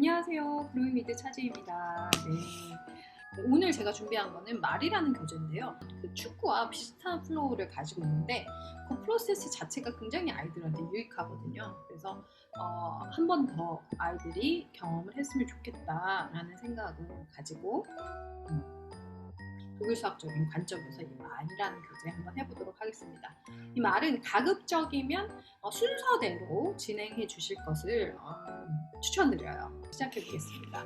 안녕하세요. 브로이미드 차지입니다. 네. 오늘 제가 준비한 거는 말이라는 교재인데요. 그 축구와 비슷한 플로우를 가지고 있는데 그 프로세스 자체가 굉장히 아이들한테 유익하거든요. 그래서 어, 한 번 더 아이들이 경험을 했으면 좋겠다라는 생각을 가지고 음, 독일 수학적인 관점에서 이 말이라는 교재 한번 해보도록 하겠습니다. 이 말은 가급적이면 어, 순서대로 진행해 주실 것을 어, 추천드려요. 시작해 보겠습니다.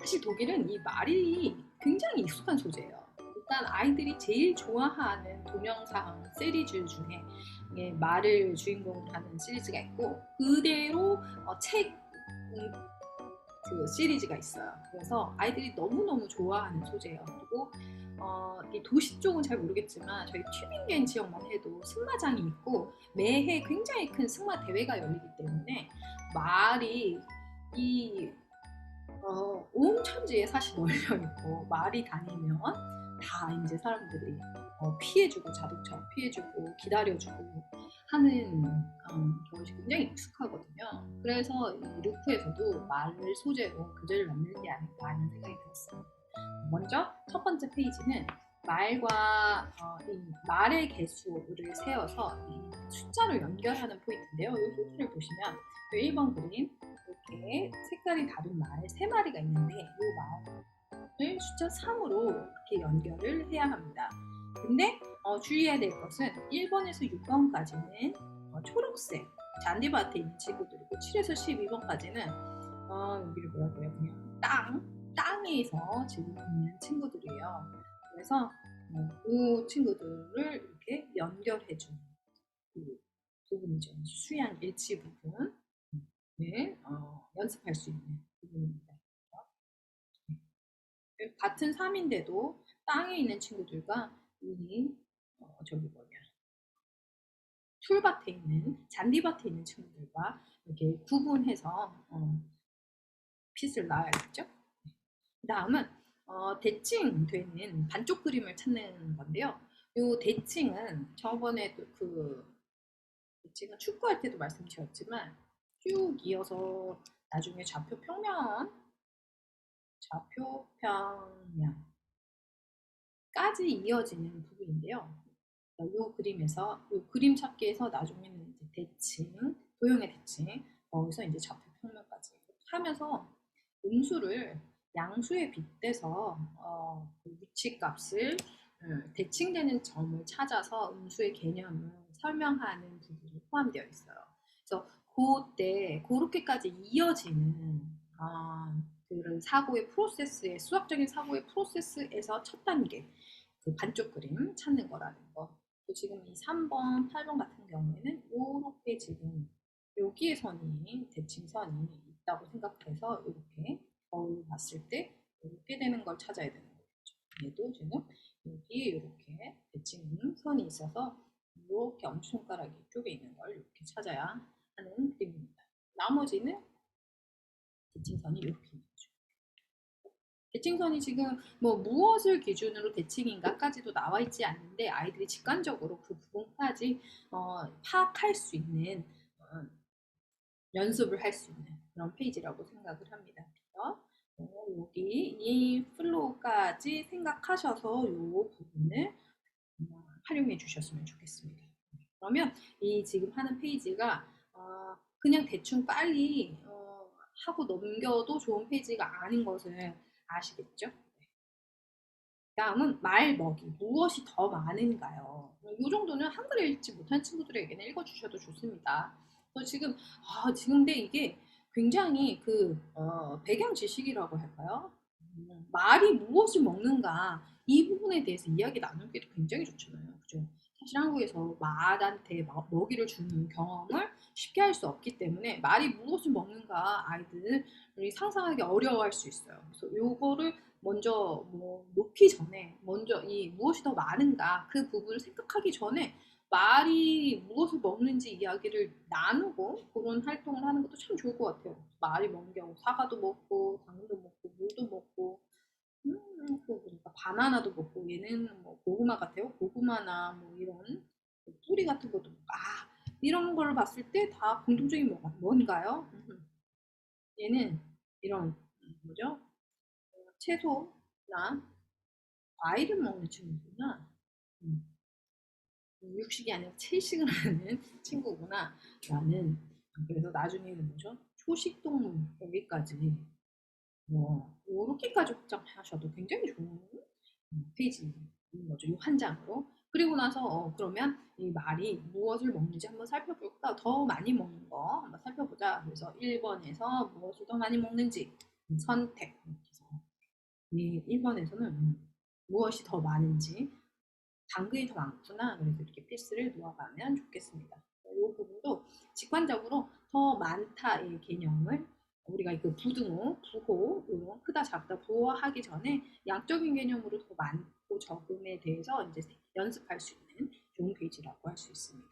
사실 독일은 이 말이 굉장히 익숙한 소재예요. 일단 아이들이 제일 좋아하는 동영상 시리즈 중에 예, 말을 주인공으로 하는 시리즈가 있고 그대로 어, 책 음, 그 시리즈가 있어요. 그래서 아이들이 너무너무 좋아하는 소재예요. 그리고 어, 이 도시 쪽은 잘 모르겠지만 저희 튜빙겐 지역만 해도 승마장이 있고 매해 굉장히 큰 승마 대회가 열리기 때문에 말이 이 어, 온 천지에 사실 널려 있고 말이 다니면 다 이제 사람들이 어, 피해주고 자동차 피해주고 기다려주고 하는 음, 것이 굉장히 익숙하거든요. 그래서 이 루프에서도 말을 소재로 교재를 만드는 게 아닐까 하는 생각이 들었어요. 먼저 첫 번째 페이지는 말과 어, 이 말의 개수를 세어서 이 숫자로 연결하는 포인트인데요. 이 힌트를 보시면 1번 그림 이렇게 색깔이 다른 말 3마리가 있는데 이 말을 숫자 3으로 이렇게 연결을 해야 합니다. 근데 어, 주의해야 될 것은 1번에서 6번까지는 어, 초록색 잔디밭에 있는 친구들이고 7에서 12번까지는 어, 여기를 뭐라고 해요? 그냥 땅, 땅에서 지금 있는 친구들이에요. 그래서 어, 그 친구들을 이렇게 연결해주는 그 부분이죠. 수양 일치 부분을 어, 연습할 수 있는 부분입니다. 네. 같은 3인데도 땅에 있는 친구들과 이 어, 저기 뭐냐 풀밭에 있는 잔디밭에 있는 친구들과 이렇게 구분해서 어, 핏을. 네. 그 다음은 어, 대칭되는 반쪽 그림을 찾는 건데요. 이 대칭은 저번에 그 대칭은 축구할 때도 말씀드렸지만 쭉 이어서 나중에 좌표 평면 좌표 평면 까지 이어지는 부분인데요. 이 그림에서 이 그림 찾기에서 나중에는 이제 대칭, 도형의 대칭, 거기서 이제 좌표 평면까지 하면서 음수를 양수에 빗대서 어, 그 위치 값을 음, 대칭되는 점을 찾아서 음수의 개념을 설명하는 부분이 포함되어 있어요. 그래서 그때 그렇게까지 이어지는 아, 그런 사고의 프로세스의 수학적인 사고의 프로세스에서 첫 단계 그 반쪽 그림 찾는 거라는 거. 또 지금 이 3번, 8번 같은 경우에는 이렇게 지금 여기에 선이 대칭선이 있다고 생각해서 이렇게 거울 봤을 때 이렇게 되는 걸 찾아야 되는 거죠. 얘도 지금 여기에 이렇게 대칭선이 있어서 이렇게 엄지손가락 이 쪽에 있는 걸 이렇게 찾아야 하는 그림입니다. 나머지는 대칭선이 이렇게. 대칭선이 지금 뭐 무엇을 기준으로 대칭인가까지도 나와 있지 않는데 아이들이 직관적으로 그 부분까지 어, 파악할 수 있는 어, 연습을 할 수 있는 그런 페이지라고 생각을 합니다. 그래서 어, 여기 이 플로우까지 생각하셔서 이 부분을 활용해 주셨으면 좋겠습니다. 그러면 이 지금 하는 페이지가 어, 그냥 대충 빨리 어, 하고 넘겨도 좋은 페이지가 아닌 것을 아시겠죠? 네. 다음은 말 먹이 무엇이 더 많은가요? 이 정도는 한글을 읽지 못한 친구들에게는 읽어주셔도 좋습니다. 지금 아 지금 근데 이게 굉장히 그 어, 배경 지식이라고 할까요? 음, 말이 무엇을 먹는가 이 부분에 대해서 이야기 나누기도 굉장히 좋잖아요. 그죠? 사실 한국에서 말한테 먹이를 주는 경험을 쉽게 할 수 없기 때문에 말이 무엇을 먹는가 아이들이 상상하기 어려워할 수 있어요. 그래서 요거를 먼저 뭐 놓기 전에 먼저 이 무엇이 더 많은가 그 부분을 생각하기 전에 말이 무엇을 먹는지 이야기를 나누고 그런 활동을 하는 것도 참 좋을 것 같아요. 말이 먹는 경우 사과도 먹고 당근도 먹고 물도 먹고 음, 그 보니까 바나나도 먹고 얘는 뭐 고구마 같아요. 고구마나 뭐 이런 뿌리 같은 것도 아 이런 걸 봤을 때 다 공통적인 뭐가 뭔가요? 얘는 이런 음, 뭐죠? 어, 채소나 과일을 먹는 친구구나. 음, 육식이 아니라 채식을 하는 친구구나. 라는 그래서 나중에는 뭐죠? 초식 동물 여기까지 뭐 이렇게까지 확장하셔도 굉장히 좋은 음, 페이지인 거죠. 이 한 장으로. 그리고 나서 어, 그러면 이 말이 무엇을 먹는지 한번 살펴볼까? 더 많이 먹는 거 한번 살펴보자. 그래서 1번에서 무엇을 더 많이 먹는지 선택. 그래서 이 1번에서는 무엇이 더 많은지 당근이 더 많구나. 그래서 이렇게 필스를 놓아가면 좋겠습니다. 이 부분도 직관적으로 더 많다의 개념을 우리가 그 부등호, 부호, 이런 크다 작다 부호하기 전에 양적인 개념으로 더 많고 적음에 대해서 이제 연습할 수 있는 좋은 페이지라고 할 수 있습니다.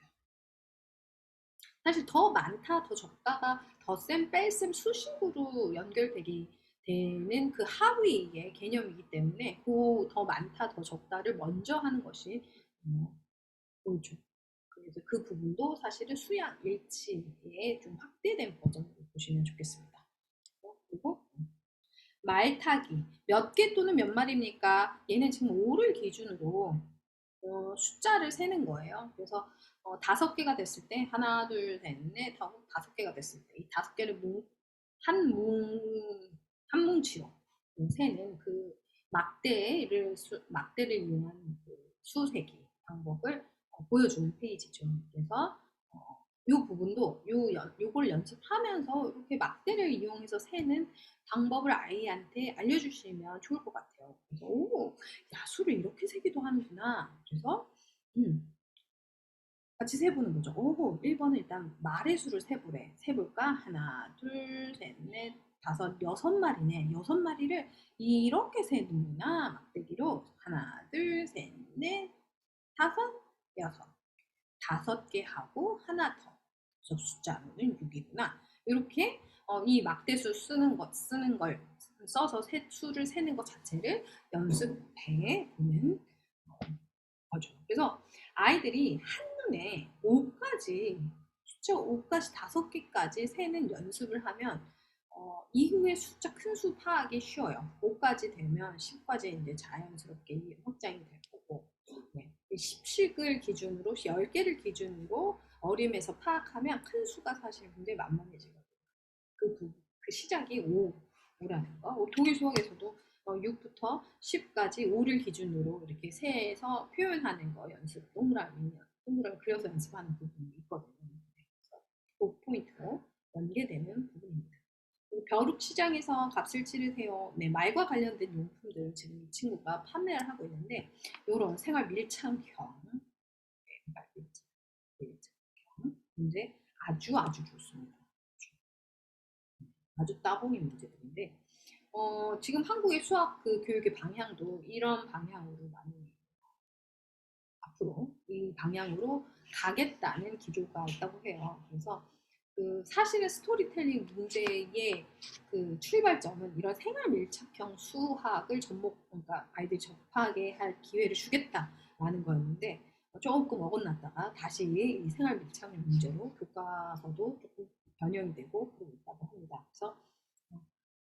사실 더 많다, 더 적다가 덧셈, 뺄셈 수식으로 연결되기 되는 그 하위의 개념이기 때문에 그 더 많다, 더 적다를 먼저 하는 것이 어, 옳죠. 그래서 그 부분도 사실은 수양 일치의 좀 확대된 버전으로 보시면 좋겠습니다. 그리고 말타기 몇 개 또는 몇 마리입니까? 얘는 지금 5를 기준으로 어, 숫자를 세는 거예요. 그래서 어, 다섯 개가 됐을 때 하나, 둘, 셋, 넷 하고 다섯 개가 됐을 때 이 다섯 개를 한 뭉, 한 뭉치로 세는 그 막대를 수, 막대를 이용한 그 수세기 방법을 어, 보여주는 페이지죠. 그래서 어, 이 부분도 요, 요걸 연습하면서 이렇게 막대를 이용해서 세는 방법을 아이한테 알려주시면 좋을 것 같아요. 그래서 오, 야수를 이렇게 세기도 하는구나. 그래서 음, 같이 세보는 거죠. 오, 1번은 일단 말의 수를 세보래. 세볼까? 하나, 둘, 셋, 넷, 다섯, 여섯 마리네. 여섯 마리를 이렇게 세는구나. 막대기로 하나, 둘, 셋, 넷, 다섯, 여섯. 다섯 개 하고 하나 더. 그래서 숫자로는 6이구나. 이렇게 어, 이 막대수 쓰는 것 쓰는 걸 써서 세, 수를 세는 것 자체를 연습해 보는 어, 거죠. 그래서 아이들이 한눈에 5까지 숫자 5까지 5개까지 세는 연습을 하면 어, 이후에 숫자 큰 수 파악이 쉬워요. 5까지 되면 10까지 이제 자연스럽게 확장이 될 거고 네. 10식을 기준으로 10개를 기준으로 어림에서 파악하면 큰 수가 사실 굉장히 만만해지거든요. 그, 그 시작이 5, 5라는 거. 독일 수학에서도 6부터 어, 10까지 5를 기준으로 이렇게 세서 표현하는 거 연습 동그라미, 동그라미 그려서 연습하는 부분이 있거든요. 그 포인트로 연계되는 부분입니다. 벼룩 시장에서 값을 치르세요. 네, 말과 관련된 용품들 지금 이 친구가 판매를 하고 있는데 이런 생활 밀착형 네, 밀착형 문제 아주 아주 좋습니다. 아주 따봉인 문제들인데 어, 지금 한국의 수학 그 교육의 방향도 이런 방향으로 많이 앞으로 이 방향으로 가겠다는 기조가 있다고 해요. 그래서 그 사실은 스토리텔링 문제의 그 출발점은 이런 생활 밀착형 수학을 접목 그러니까 아이들이 접하게 할 기회를 주겠다라는 거였는데 조금 어긋났다가 다시 이 생활 밀착형 문제로 교과서도 조금 변형이 되고 있다고 합니다. 그래서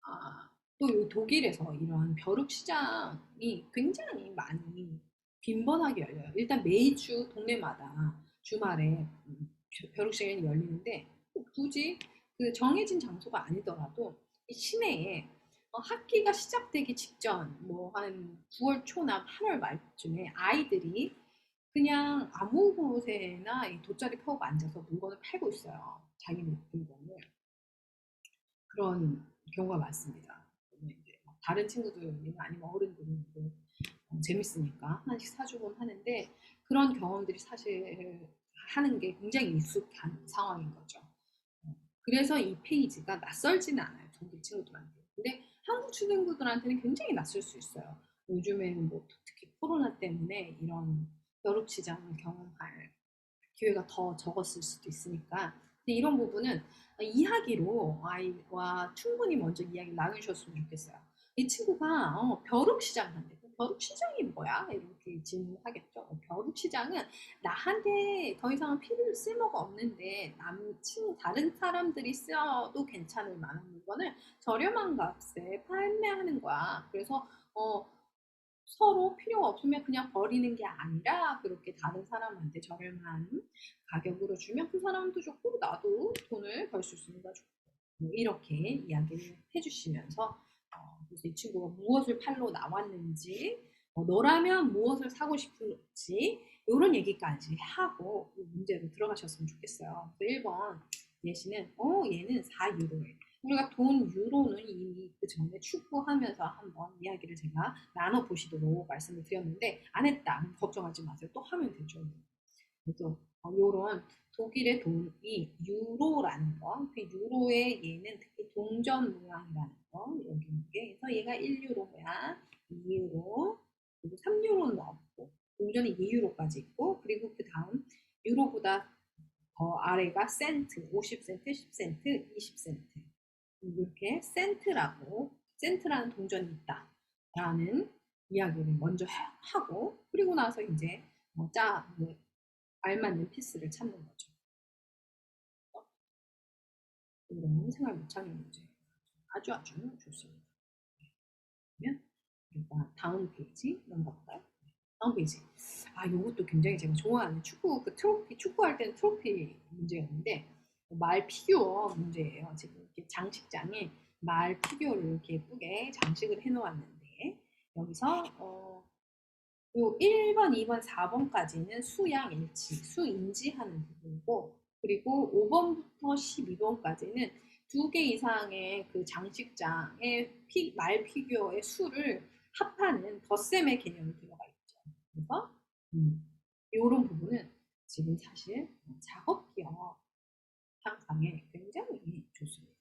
아, 또 독일에서 이런 벼룩 시장이 굉장히 많이 빈번하게 열려요. 일단 매주 동네마다 주말에 음, 벼룩 시장이 열리는데 굳이 그 정해진 장소가 아니더라도 시내에 어, 학기가 시작되기 직전 뭐 한 9월 초나 8월 말쯤에 아이들이 그냥 아무 곳에나 돗자리 펴고 앉아서 물건을 팔고 있어요. 자기 물건을. 그런 경우가 많습니다. 다른 친구들 아니면 어른들은 어, 재밌으니까 하나씩 사주곤 하는데 그런 경험들이 사실 하는 게 굉장히 익숙한 상황인 거죠. 어, 그래서 이 페이지가 낯설지는 않아요. 독일 친구들한테. 근데 한국 친구들한테는 굉장히 낯설 수 있어요. 요즘에는 뭐 특히 코로나 때문에 이런 여름 시장을 경험할 기회가 더 적었을 수도 있으니까 이런 부분은 이야기로 아이와 충분히 먼저 이야기 나누셨으면 좋겠어요. 이 친구가 어, 벼룩 시장 한대. 벼룩시장이 뭐야? 이렇게 질문하겠죠. 벼룩시장은 나한테 더 이상 필요 쓸모가 없는데 남친 다른 사람들이 써도 괜찮을 만한 물건을 저렴한 값에 판매하는 거야. 그래서 어, 서로 필요가 없으면 그냥 버리는 게 아니라 그렇게 다른 사람한테 저렴한 가격으로 주면 그 사람도 좋고 나도 돈을 벌 수 있으니까 좋고 뭐 이렇게 이야기를 해주시면서 어, 그래서 이 친구가 무엇을 팔러 나왔는지 어, 너라면 무엇을 사고 싶은지 이런 얘기까지 하고 이 문제로 들어가셨으면 좋겠어요. 1번 예시는 어 얘는 4유로에 우리가 돈 유로는 이미 그 전에 축구하면서 한번 이야기를 제가 나눠 보시도록 말씀을 드렸는데 안 했다 걱정하지 마세요. 또 하면 되죠. 그래서 이런 어, 독일의 돈이 유로라는 거, 그 유로의 얘는 특히 동전 모양이라는 거 여기 있게 그래서 얘가 1유로야, 2유로, 그리고 3유로는 없고 동전이 2유로까지 있고 그리고 그 다음 유로보다 더 아래가 센트, 50센트, 10센트, 20센트 이렇게 센트라고 센트라는 동전이 있다라는 이야기를 먼저 하고 그리고 나서 이제 뭐 짜, 뭐 알맞는 피스를 찾는 거죠. 이런 생활 못하는 문제 아주 아주 좋습니다. 그러면 우리가 다음 페이지 넘어갈까요? 다음 페이지. 아, 이것도 굉장히 제가 좋아하는 축구 그 트로피 축구할 때는 트로피 문제였는데 말 피규어 문제예요. 지금 이렇게 장식장에 말 피규어를 이렇게 예쁘게 장식을 해놓았는데 여기서 어, 요 1번, 2번, 4번까지는 수양 일치, 수인지하는 부분이고 그리고 5번부터 12번까지는 두 개 이상의 그 장식장의 피, 말 피규어의 수를 합하는 덧셈의 개념이 들어가 있죠. 그래서 음, 이런 부분은 지금 사실 작업 기업 향상에 굉장히 좋습니다.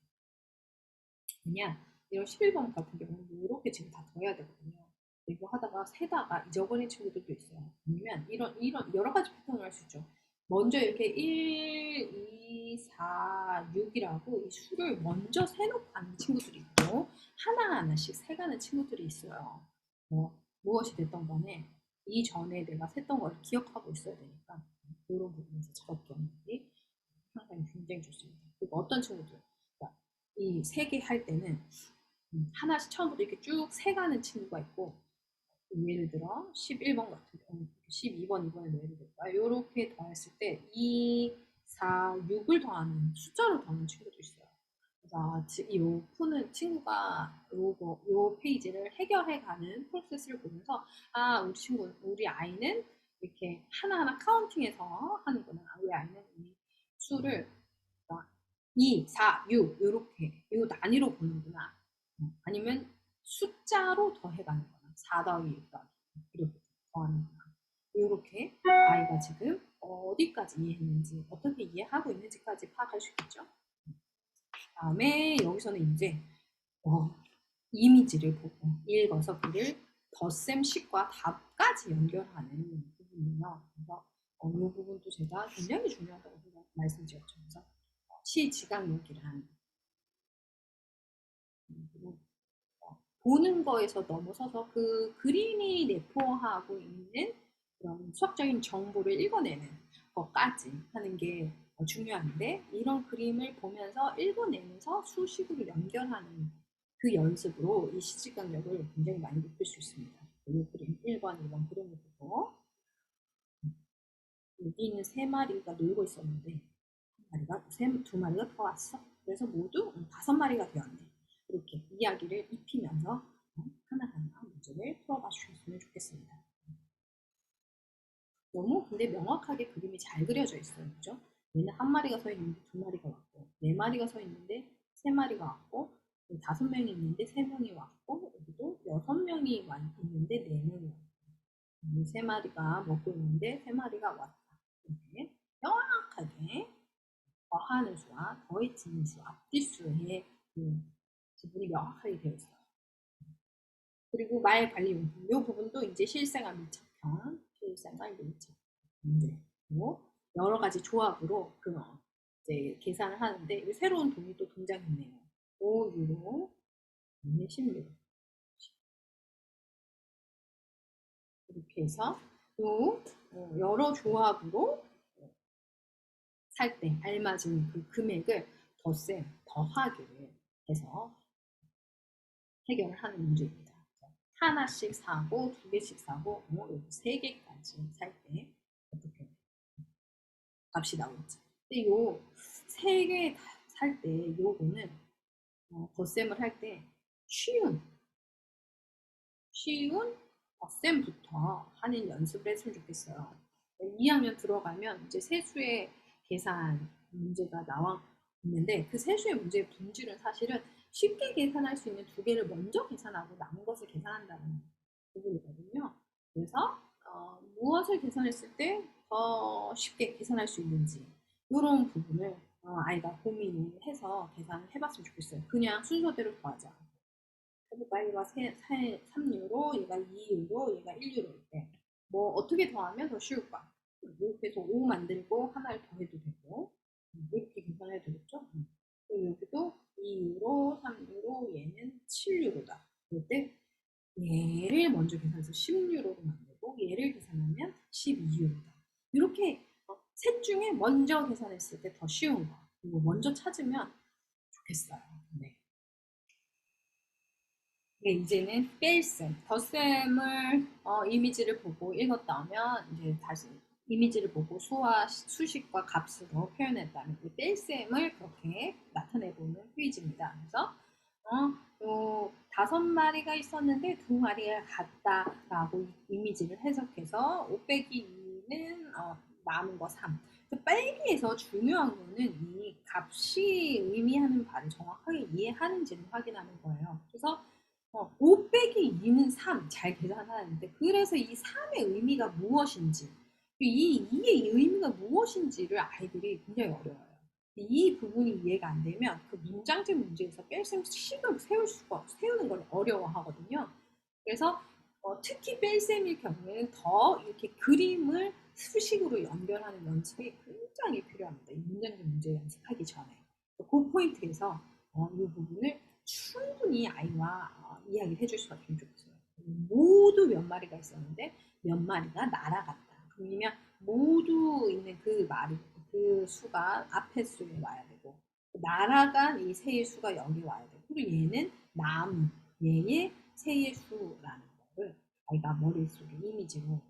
왜냐 이런 11번 같은 경우는 이렇게 지금 다 더해야 되거든요. 이거 하다가 세다가 잊어버린 친구들도 있어요. 아니면 이런 이런 여러 가지 패턴을 할 수 있죠. 먼저 이렇게 1, 2, 4, 6이라고 이 수를 먼저 세놓고 가는 친구들이 있고 하나하나씩 세가는 친구들이 있어요. 뭐 무엇이 됐던 간에 이전에 내가 셌던 걸 기억하고 있어야 되니까 이런 부분에서 작업 경험이 항상 굉장히 좋습니다. 그리고 어떤 친구들 그러니까 이세 개 할 때는 하나씩 처음부터 이렇게 쭉 세가는 친구가 있고 예를 들어 11번 같은 경우 12번, 2번을 예를 들까 이렇게 더했을 때 2, 4, 6을 더하는 숫자를 더하는 친구도 있어요. 그래서 이 푸는 친구가 요거 요 페이지를 해결해가는 프로세스를 보면서 아 우리 친구 우리 아이는 이렇게 하나하나 카운팅해서 하는구나. 우리 아이는 이 수를 2, 4, 6 이렇게 요 단위로 보는구나. 아니면 숫자로 더해가는 거나 4 더하기 6 더하기 이렇게 더하는 거나 이렇게 아이가 지금 어디까지 이해했는지 어떻게 이해하고 있는지까지 파악할 수 있겠죠. 다음에 여기서는 이제 어, 이미지를 보고 읽어서 그를 덧셈 식과 답까지 연결하는 부분이에요. 그래서 어, 이 부분도 제가 굉장히 중요하다고 말씀드렸죠. 그래서 시지각 얘기를 하는 보는 거에서 넘어서서 그 그림이 내포하고 있는 그런 수학적인 정보를 읽어내는 것까지 하는 게 중요한데 이런 그림을 보면서 읽어내면서 수식으로 연결하는 그 연습으로 이 시지각력을 굉장히 많이 높일 수 있습니다. 이 그림 1번, 2번 그림을 보고 여기 있는 세 마리가 놀고 있었는데 한 마리가 세, 두 마리가 더 왔어. 그래서 모두 다섯 마리가 되었네. 이렇게 이야기를 입히면서 어, 하나하나 문제를 풀어봐 주셨으면 좋겠습니다. 너무 근데 명확하게 그림이 잘 그려져 있어요. 그죠? 얘는 한 마리가 서 있는데 두 마리가 왔고 네 마리가 서 있는데 세 마리가 왔고 다섯 명이 있는데 세 명이 왔고 여기도 여섯 명이 있는데 네 명이 왔고 세 마리가 먹고 있는데 세 마리가 왔다. 이렇게 명확하게 더하는 수와 더해지는 수, 앞뒤수의 그 부분이 명확하게 되어 있어요. 그리고 말 관리 용품 이 부분도 이제 실생활 밀착형, 실생활 밀착 문제고 여러 가지 조합으로 그 이제 계산을 하는데 새로운 돈이 또 등장했네요. 5유로, 10유로. 이렇게 해서 요 어, 여러 조합으로 살 때 알맞은 그 금액을 덧셈, 더하기를 해서 해결을 하는 문제입니다. 하나씩 사고 두 개씩 사고 뭐 여기 세 개까지 살 때 어떻게 값이 나오죠. 근데 요 세 개 살 때 요거는 어, 덧셈을 할 때 쉬운 쉬운 덧셈부터 하는 연습을 했으면 좋겠어요. 2학년 들어가면 이제 세수의 계산 문제가 나와 있는데 그 세수의 문제의 본질은 사실은 쉽게 계산할 수 있는 두 개를 먼저 계산하고 남은 것을 계산한다는 부분이거든요. 그래서 어, 무엇을 계산했을 때 더 쉽게 계산할 수 있는지 이런 부분을 어, 아이가 고민을 해서 계산을 해봤으면 좋겠어요. 그냥 순서대로 더하자. 해볼까? 얘가 3유로, 얘가 2유로, 얘가 1유로일 때. 뭐 어떻게 더하면 더 쉬울까? 이렇게 해서 5 만들고 하나를 더해도 되고 음, 이렇게 계산해도 되겠죠? 음. 그리고 여기도 2유로, 3유로, 얘는 7유로다. 그럴 때 얘를 먼저 계산해서 10유로로 만들고 얘를 계산하면 12유로다. 이렇게 어, 셋 중에 먼저 계산했을 때 더 쉬운 거. 그리고 먼저 찾으면 좋겠어요. 네. 네, 이제는 뺄셈, 덧셈을 어, 이미지를 보고 읽었다면 이제 다시 이미지를 보고 수와 수식과 값으로 표현했다면 이 뺄셈을 그렇게 나타내보는 페이지입니다. 그래서 어, 요 다섯 마리가 있었는데 두 마리가 같다라고 이미지를 해석해서 5 빼기 2는 어, 남은 거 3. 빼기에서 중요한 거는 이 값이 의미하는 바를 정확하게 이해하는지를 확인하는 거예요. 그래서 어, 5 빼기 2는 3. 잘 계산하는데 그래서 이 3의 의미가 무엇인지 이 2의 의미가 무엇인지를 아이들이 굉장히 어려워요. 이 부분이 이해가 안 되면 그 문장제 문제에서 뺄셈 식을 세울 수가 세우는 걸 어려워하거든요. 그래서 어, 특히 뺄셈일 경우에는 더 이렇게 그림을 수식으로 연결하는 연습이 굉장히 필요합니다. 이 문장제 문제 연습하기 전에 그 포인트에서 어, 이 부분을 충분히 아이와 어, 이야기를 해줄 수가 있으면 좋겠어요. 모두 몇 마리가 있었는데 몇 마리가 날아갔다. 그러면 모두 있는 그 말이 그 수가 앞에 수에 와야 되고 날아간 이 새의 수가 여기 와야 되고 그리고 얘는 남 얘의 새의 수라는 거를 아이가 머릿속에 이미지로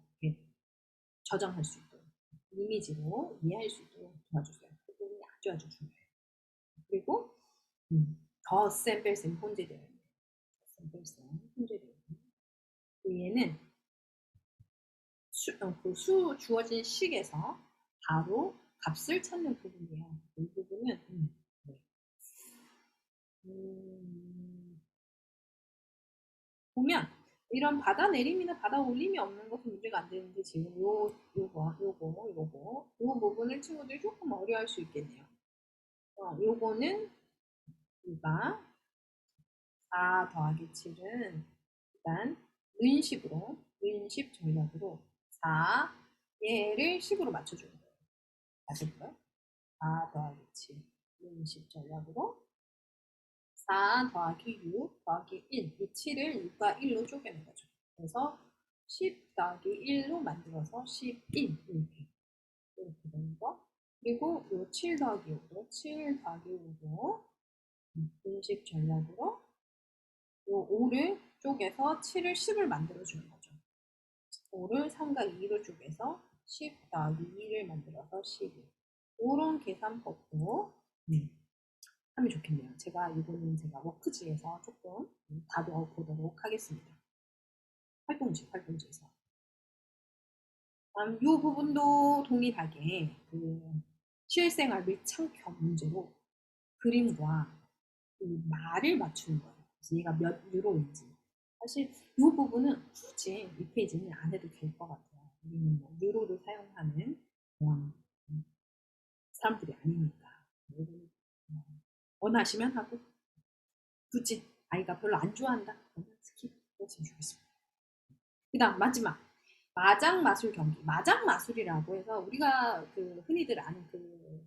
저장할 수 있도록 이미지로 이해할 수 있도록 도와주세요. 그 부분이 아주 아주 중요해요. 그리고 음, 덧셈 뺄셈 혼재되어 있는 혼재되어 있는 얘는 수, 어, 그 수 주어진 식에서 바로 값을 찾는 부분이에요. 이 부분은 음, 네. 음, 보면 이런 받아 내림이나 받아 올림이 없는 것은 문제가 안 되는데 지금 요 요거 요거 요거 요 부분을 친구들이 조금 어려워할 수 있겠네요. 어, 요거는 우가 4 더하기 7은 일단 은식으로 은식 전략으로 4 얘를 10으로 맞춰주는 거예요. 다시 볼까요? 4 더하기 7 은식 전략으로 4 더하기 6 더하기 1 이 7을 6과 1로 쪼개는 거죠. 그래서 10 더하기 1로 만들어서 11 이렇게 이렇게 되는 거 그리고 요 7 더하기 5로 7 더하기 5로 은식 전략으로 요 5를 쪼개서 7을 10을 만들어주는 거죠. 5를 3과 2로 쪼개서 10 더하기 2를 만들어서 12. 이런 계산법도 음, 하면 좋겠네요. 제가 이거는 제가 워크지에서 조금 다뤄 보도록 하겠습니다. 활동지, 활동지에서. 음, 이 부분도 동일하게 그 실생활 밀착형 문제로 그림과 그 말을 맞추는 거예요. 얘가 몇 유로인지. 사실 이 부분은 굳이 이 페이지는 안 해도 될 것 같아요. 우리는 뭐 유로를 사용하는 그런 사람들이 아니니까. 어, 원하시면 하고 굳이 아이가 별로 안 좋아한다. 그러면 스킵 했으면 좋겠습니다. 그 다음 마지막 마장 마술 경기. 마장 마술이라고 해서 우리가 그 흔히들 아는 그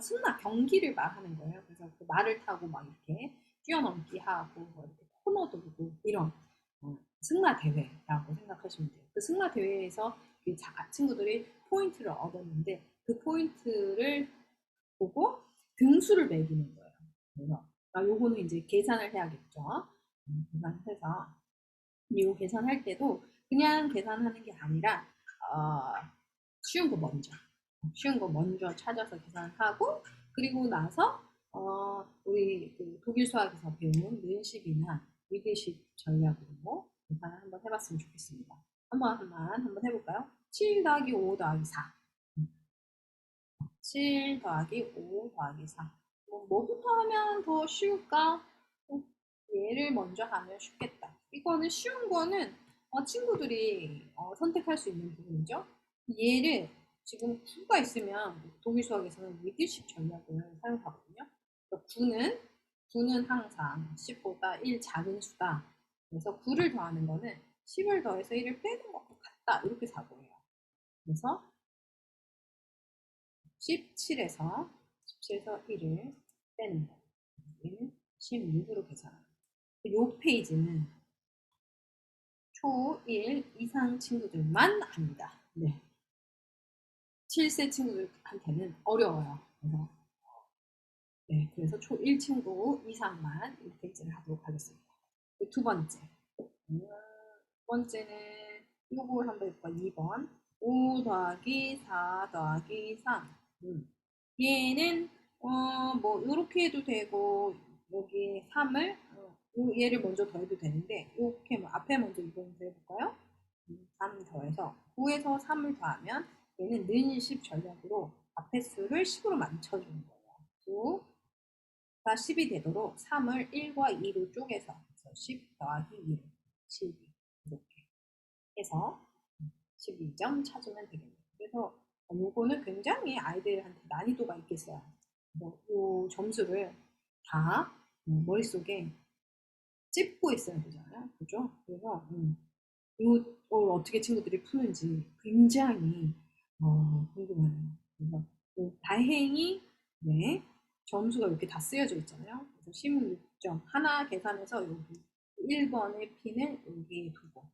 승마 경기를 말하는 거예요. 그래서 그 말을 타고 막 이렇게 뛰어넘기 하고 뭐 이렇게 코너 돌고 이런 어, 승마 대회라고 생각하시면 돼요. 그 승마 대회에서 그 자- 친구들이 포인트를 얻었는데 그 포인트를 보고 등수를 매기는 거예요. 그래서 아, 요거는 이제 계산을 해야겠죠. 음, 계산해서 이 계산할 때도 그냥 계산하는 게 아니라 어, 쉬운 거 먼저 쉬운 거 먼저 찾아서 계산하고 그리고 나서 어, 우리 그 독일 수학에서 배운 는식이나 위드식 전략으로 계산을 한번 해봤으면 좋겠습니다. 한번 한번 한번 해볼까요? 7 더하기 5 더하기 4 7 더하기 5 더하기 4 뭐, 뭐부터 하면 더 쉬울까? 어, 얘를 먼저 하면 쉽겠다. 이거는 쉬운 거는 어, 친구들이 어, 선택할 수 있는 부분이죠. 얘를 지금 9가 있으면 독일 수학에서는 위드식 전략을 사용하거든요. 9는 9는 항상 10보다 1 작은 수다. 그래서 9를 더하는 거는 10을 더해서 1을 빼는 것과 같다. 이렇게 사고해요. 그래서 17에서 17에서 1을 빼는 거. 1, 16으로 계산합니다. 이 페이지는 초1 이상 친구들만 합니다. 네. 7세 친구들한테는 어려워요. 그래서 네, 그래서 초1 친구 이상만 이 페이지를 하도록 하겠습니다. 그두 번째. 음, 두 번째는 요걸 한번 해볼까? 2번. 5 더하기 4 더하기 3. 음. 얘는 어, 뭐 이렇게 해도 되고 여기 3을 어, 요 얘를 먼저 더해도 되는데 이렇게 뭐 앞에 먼저 이번 해볼까요? 음, 3 더해서 9에서 3을 더하면 얘는 는 10 전략으로 앞에 수를 10으로 맞춰주는 거예요. 9 가 10이 되도록 3을 1과 2로 쪼개서 그래서 10 더하기 1, 12 이렇게 해서 12점 찾으면 되겠네요. 그래서 이거는 굉장히 아이들한테 난이도가 있겠어요. 그래서 이 점수를 다 음, 머릿속에 찝고 있어야 되잖아요. 그죠? 그래서 음, 이걸 어떻게 친구들이 푸는지 굉장히 어, 궁금해요. 그래서 그 다행히 네, 점수가 이렇게 다 쓰여져 있잖아요. 그래서 16점 하나 계산해서 여기 1번의 핀을 여기에 두고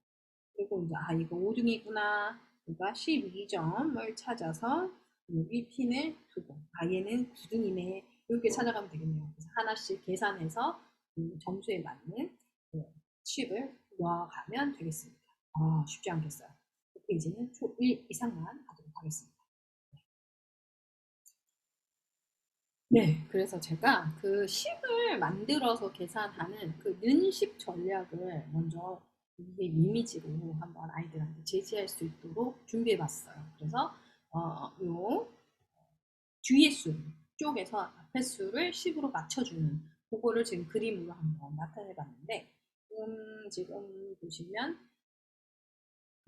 그리고 이제 아 이거 5등이구나 그러니까 12점을 찾아서 여기 핀을 두고 아 얘는 9등이네 이렇게 찾아가면 되겠네요. 그래서 하나씩 계산해서 그 점수에 맞는 그 칩을 넣어가면 되겠습니다. 아 쉽지 않겠어요. 그 페이지는 초1 이상만 하도록 하겠습니다. 네, 그래서 제가 그 10을 만들어서 계산하는 그 는10 전략을 먼저 이게 이미지로 한번 아이들한테 제시할 수 있도록 준비해 봤어요. 그래서 어, 요 뒤에 수 쪽에서 앞에 수를 10으로 맞춰주는 그거를 지금 그림으로 한번 나타내 봤는데 음, 지금 보시면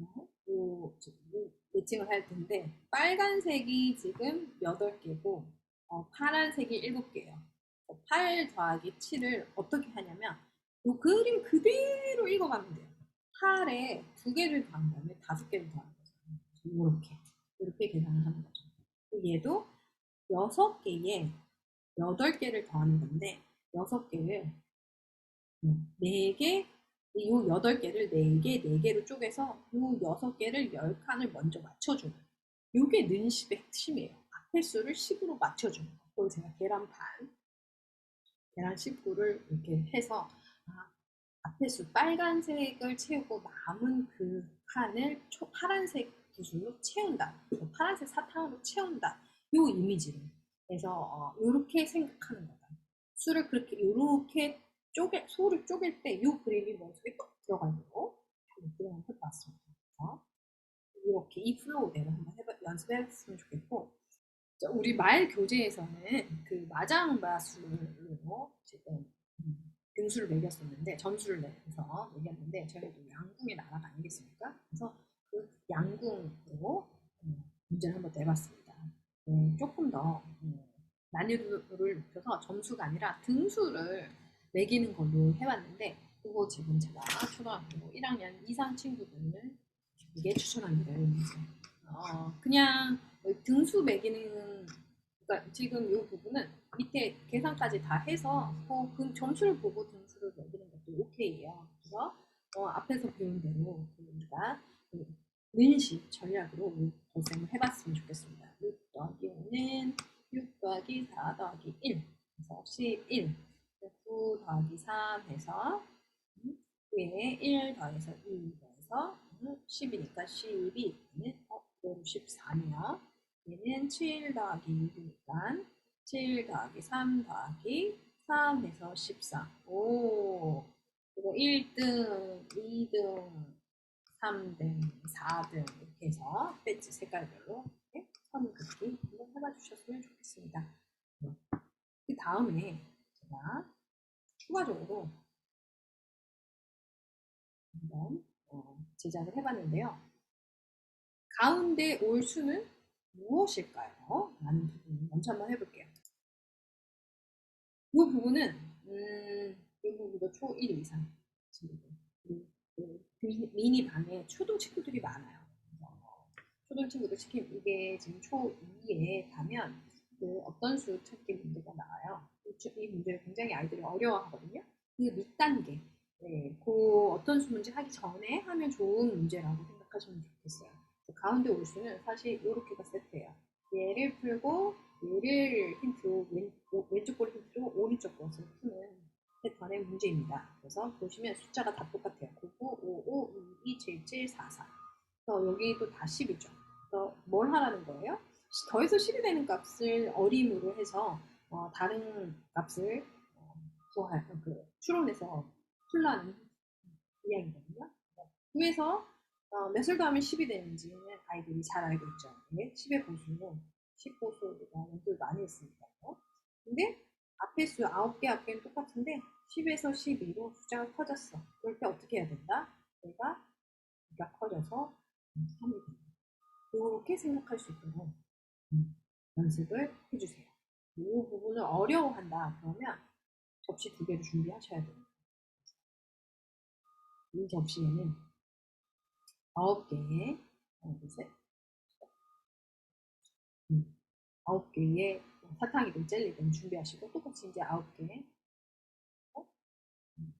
어, 요, 지금 요 매칭을 할 텐데 빨간색이 지금 8개고 어, 파란색이 7개예요. 8 더하기 7을 어떻게 하냐면 이 그림 그대로 읽어가면 돼요. 8에 두 개를 더한 다음에 다섯 개를 더하는 거죠. 이렇게 이렇게 계산을 하는 거죠. 얘도 여섯 개에 여덟 개를 더하는 건데 여섯 개를 네 개, 이 여덟 개를 네 개, 네 개로 쪼개서 이 여섯 개를 열 칸을 먼저 맞춰주는. 이게 는십의 핵심이에요. 앞에 수를 10으로 맞춰주는 거. 그걸 제가 계란판, 계란 19를 이렇게 해서 아, 앞에 수 빨간색을 채우고 남은 그 칸을 초, 파란색 구슬로 채운다. 파란색 사탕으로 채운다. 요 이미지를. 그래서 어, 이렇게 생각하는 거다. 수를 그렇게 이렇게 쪼개 소를 쪼갤 때 이 그림이 머릿속에 쏙 들어가고 그림을 해봤습니다. 이렇게 이 플로우대로 한번 해봐, 연습했으면 좋겠고 자, 우리 말 교재에서는 그 마장마술로 지금 음, 등수를 매겼었는데 점수를 내서 매겼는데 저희도 양궁의 나라가 아니겠습니까? 그래서 그 양궁으로 음, 문제를 한번 내봤습니다. 음, 조금 더 음, 난이도를 높여서 점수가 아니라 등수를 매기는 걸로 해봤는데 그거 지금 제가 초등학교 1학년 이상 친구들에게 추천합니다. 여러분들. 어, 그냥 등수 매기는 그러니까 지금 이 부분은 밑에 계산까지 다 해서 그, 그 점수를 보고 등수를 매기는 것도 오케이예요. 그래서 어, 앞에서 배운 대로 그 우리가 그 는시 전략으로 도생을 해봤으면 좋겠습니다. 6 더하기 5는 6 더하기 4 더하기 1 해서 11 9 더하기 3 해서 위에 1 더해서 2 더해서 10이니까 12는 어, 14네요. 얘는 7 더하기 6이니까 7 더하기 3 더하기 3 해서 14. 오, 그리고 1등, 2등, 3등, 4등 이렇게 해서 배지 색깔별로 이렇게 선 긋기 한번 해봐 주셨으면 좋겠습니다. 그 다음에 제가 추가적으로 한번 어, 제작을 해봤는데요. 가운데 올 수는 무엇일까요? 라는 부분 먼저 한번 해볼게요. 이 부분은 음, 이 부분도 초1 이상 친구들 그, 그 미니 반에 초등 친구들이 많아요. 초등 친구들 특히 이게 지금 초2에 가면 그 어떤 수 찾기 문제가 나와요. 이 문제를 굉장히 아이들이 어려워하거든요. 그 밑단계, 네, 그 어떤 수 문제 하기 전에 하면 좋은 문제라고 생각하시면 좋겠어요. 가운데 올 수는 사실 이렇게가 세트예요. 얘를 풀고 얘를 힌트로 왼, 왼쪽 볼 힌트로 오른쪽 것을 푸는 패턴의 문제입니다. 그래서 보시면 숫자가 다 똑같아요. 99, 55, 22, 77, 44. 그래서 여기도 다 10이죠. 그래서 뭘 하라는 거예요? 더해서 10이 되는 값을 어림으로 해서 어, 다른 값을 어, 구할, 그 추론해서 풀라는 이야기거든요. 구해서 어, 몇을 더하면 10이 되는지는 아이들이 잘 알고 있죠. 네? 10의 보수는 10보수가 연습을 많이 했으니까요. 근데 앞에 수 9개 앞에는 똑같은데 10에서 12로 숫자가 커졌어. 그럴 때 어떻게 해야 된다? 내가 숫가 커져서 3이 된다. 그렇게 생각할 수 있도록 음, 연습을 해주세요. 이 부분을 어려워한다. 그러면 접시 두 개를 준비하셔야 됩니다. 이 접시에는 아홉 개의 보세요. 음, 아홉 개의 사탕이든 젤리든 준비하시고 똑같이 이제 아홉 개. 어? 음,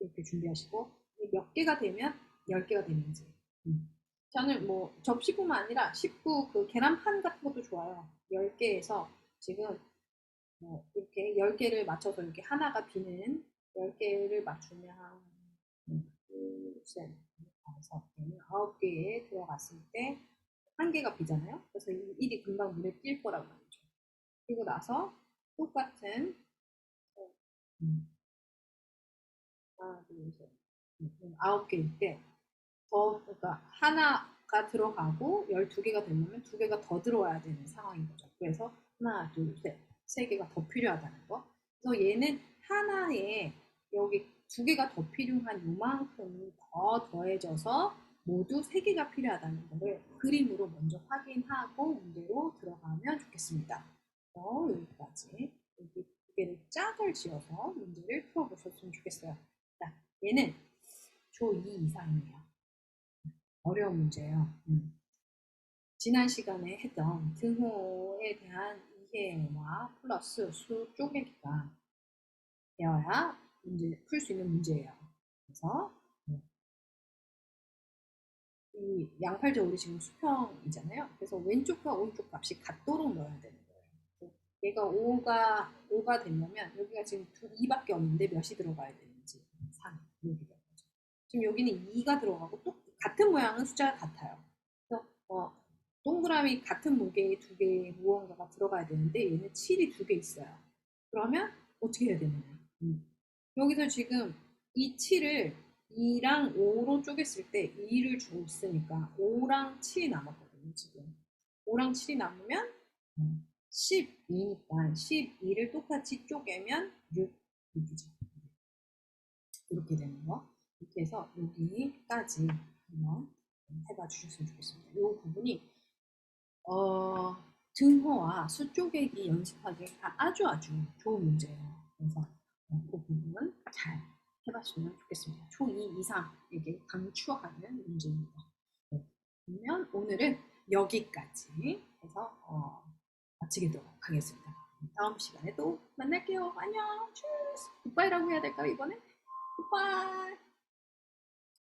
이렇게 준비하시고 몇 개가 되면 열 개가 되는지. 음. 저는 뭐 접시뿐만 아니라 식구 그 계란판 같은 것도 좋아요. 10개에서 지금 뭐 이렇게 10개를 맞춰서 이렇게 하나가 비는 10개를 맞추면 한 그래서 얘는 9개에 들어갔을 때 1개가 비잖아요. 그래서 이 1이 금방 눈에 띌 거라고 하죠. 그리고 나서 똑같은 음. 네, 아홉 개일 때 더, 그러니까 하나가 들어가고 12개가 되려면 2개가 더 들어와야 되는 상황인 거죠. 그래서 하나, 둘, 셋, 3개가 더 필요하다는 거. 그래서 얘는 하나에 여기 두 개가 더 필요한 요만큼이 더 더해져서 모두 세 개가 필요하다는 것을 그림으로 먼저 확인하고 문제로 들어가면 좋겠습니다. 그래서 여기까지 여기 두 개를 짝을 지어서 문제를 풀어보셨으면 좋겠어요. 얘는 조 2 이상이에요. 어려운 문제예요. 음. 지난 시간에 했던 등호에 대한 이해와 플러스 수 쪼개기가 되어야 문제 풀 수 있는 문제예요. 그래서 음. 이 양팔절 우리 지금 수평이잖아요. 그래서 왼쪽과 오른쪽 값이 같도록 넣어야 되는 거예요. 얘가 5가 5가 되려면 여기가 지금 2밖에 없는데 몇이 들어가야 되는지 3 이렇게 되는 거죠. 지금 여기는 2가 들어가고 또 같은 모양은 숫자가 같아요. 그래서 어, 동그라미 같은 무게의 두 개의 무언가가 들어가야 되는데 얘는 7이 두 개 있어요. 그러면 어떻게 해야 되느냐. 음. 여기서 지금 이 7을 2랑 5로 쪼갰을 때 2를 줬으니까 5랑 7이 남았거든요. 지금 5랑 7이 남으면 12니까 12를 똑같이 쪼개면 6, 6이죠. 이렇게 되는 거. 이렇게 해서 여기까지 한번 해봐 주셨으면 좋겠습니다. 이 부분이 어, 등호와 수 쪼개기 연습하기 아주 아주 좋은 문제예요. 그래서 어, 그 부분은 잘 해봤으면 좋겠습니다. 초2 이상에게 강추하는 문제입니다. 네. 그러면 오늘은 여기까지 해서 어, 마치도록 하겠습니다. 다음 시간에 또 만날게요. 안녕. 츄스. 굿바이라고 해야 될까요, 이번에? Goodbye.